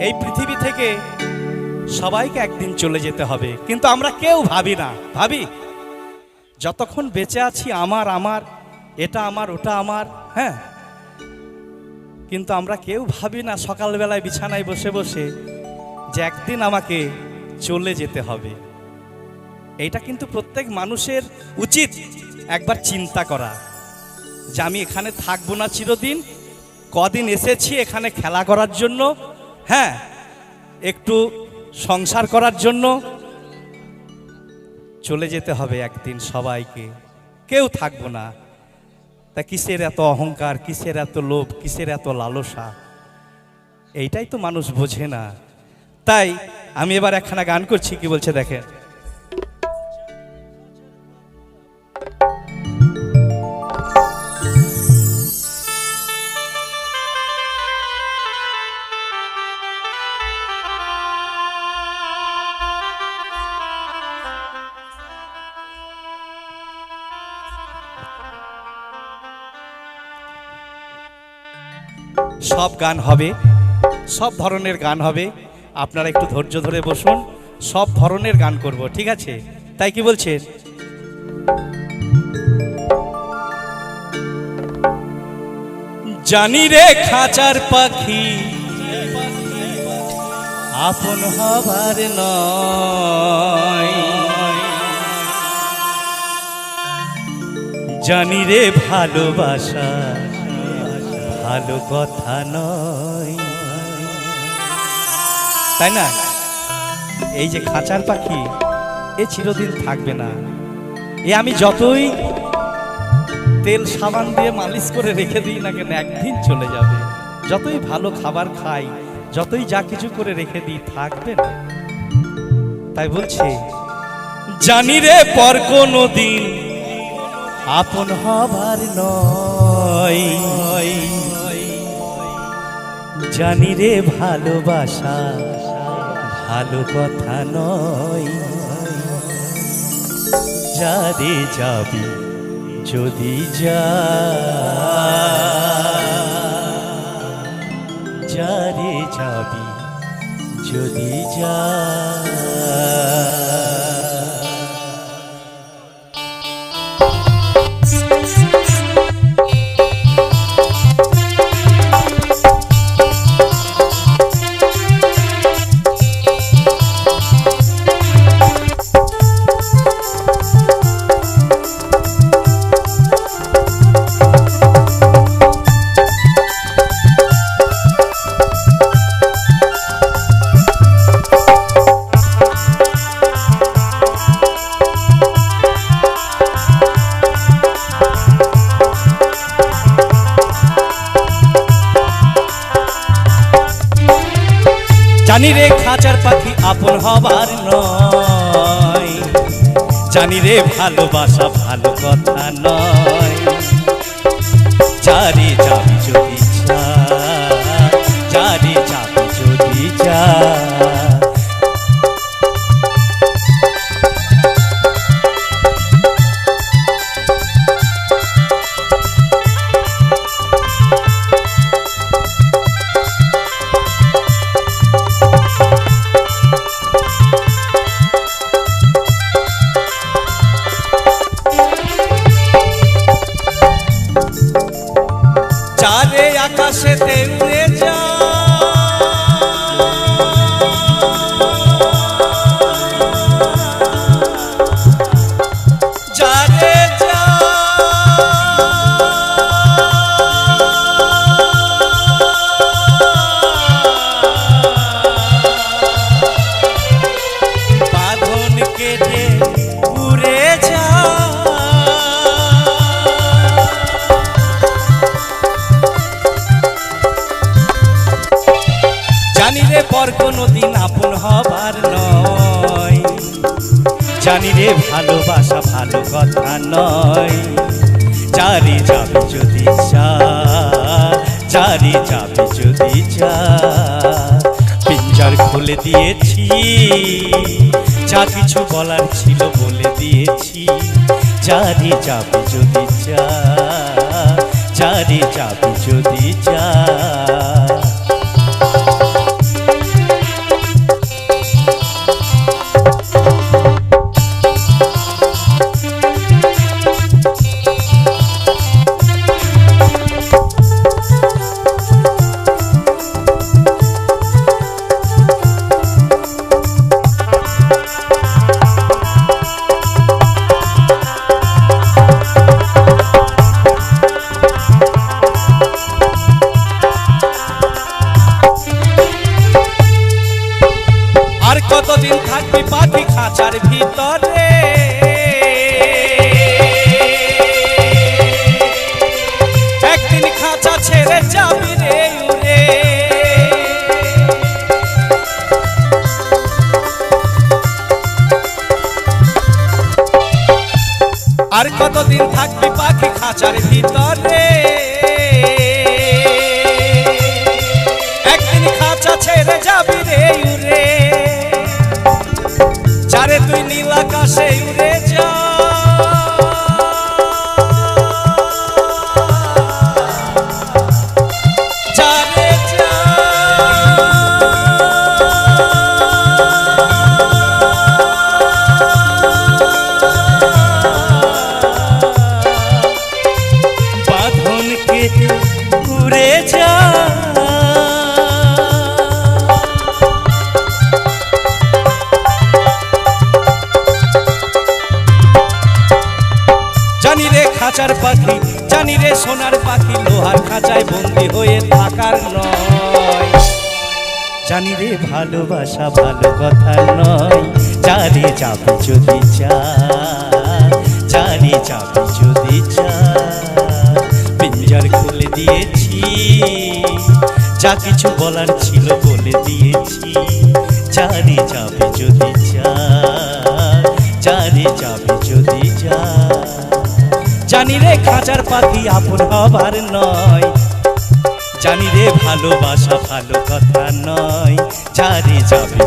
এই পৃথিবী থেকে সবাইকে একদিন চলে যেতে হবে। কিন্তু আমরা কেউ ভাবি না। ভাবি, যতক্ষণ বেঁচে আছি আমার আমার, এটা আমার, ওটা আমার হ্যাঁ? কিন্তু আমরা কেউ ভাবি না সকালবেলায় বিছানায় বসে বসে যে একদিন আমাকে চলে যেতে হবে। এইটা কিন্তু প্রত্যেক মানুষের উচিত একবার চিন্তা করা যে আমি এখানে থাকব না চিরদিন, কদিন এসেছি এখানে খেলা করার জন্য হ্যাঁ একটু সংসার করার জন্য চলে যেতে হবে একদিন সবাইকে। কেউ থাকব না। তা কিসের এত অহংকার, কিসের এত লোভ, কিসের এত লালসা? এইটাই তো মানুষ বোঝে না। তাই আমি এবার একখানা গান করছি, কি বলছে দেখেন। সব গান হবে, সব ধরনের গান হবে। আপনারা একটু ধৈর্য ধরে বসুন, সব ধরনের গান করব, ঠিক আছে? তাই কি বলছেন জানি রে খাঁচার পাখি, আপন হবার নয়। জানি রে ভালোবাসা ভালো কথা নয়। তাই না? এই যে খাঁচার পাখি, এ চিরদিন থাকবে না। এ আমি যতই তেল সাবান দিয়ে মালিশ করে রেখে দিই না কেন, একদিন চলে যাবে। যতই ভালো খাবার খাই, যতই যা কিছু করে রেখে দিই, থাকবে না। তাই বলছে, জানি রে পর কোনো দিন আপন হবার নয়। জানি রে ভালোবাসা, ভালো কথা নয়। যা রে যাবি যদি যা যা রে যাবি যদি যা। জানি রে খাঁচার পাখি আপন হবার নয়। জানি রে ভালোবাসা ভালো কথা নয়। জানি রে পর কোনো দিন আপন হবার নয়। জানি রে ভালোবাসা ভালো কথা নয়। চারি যাবে যদি চা চারি যাবে যদি চা। পিঞ্জার খুলে দিয়েছি, যা কিছু বলার ছিল বলে দিয়েছি। চারি যাবে যদি চা চারি যাবে যদি যা ছেড়ে যাবি রে উড়ে আর কতদিন থাকবি পাখি খাঁচার ভিতরে? একদিন খাঁচা ছেড়ে যাবি রে উড়ে। যারে তুই নীল আকাশে উড়ে যা। জানি রে খাঁচার পাখি, জানি রে সোনার পাখি, লোহার খাঁচায় বন্দি হয়ে থাকার নয়। জানি রে ভালোবাসা ভালো কথা নয় জানি যাবে যদি চা যা কিছু বলার ছিল বলে দিয়েছি। জানি যাবে যদি চা জানি যাবে যদি যা জানি রে খাঁচার পাখি আপন হবার নয়। জানি রে ভালোবাসা ভালো কথা নয়। জানি যাবে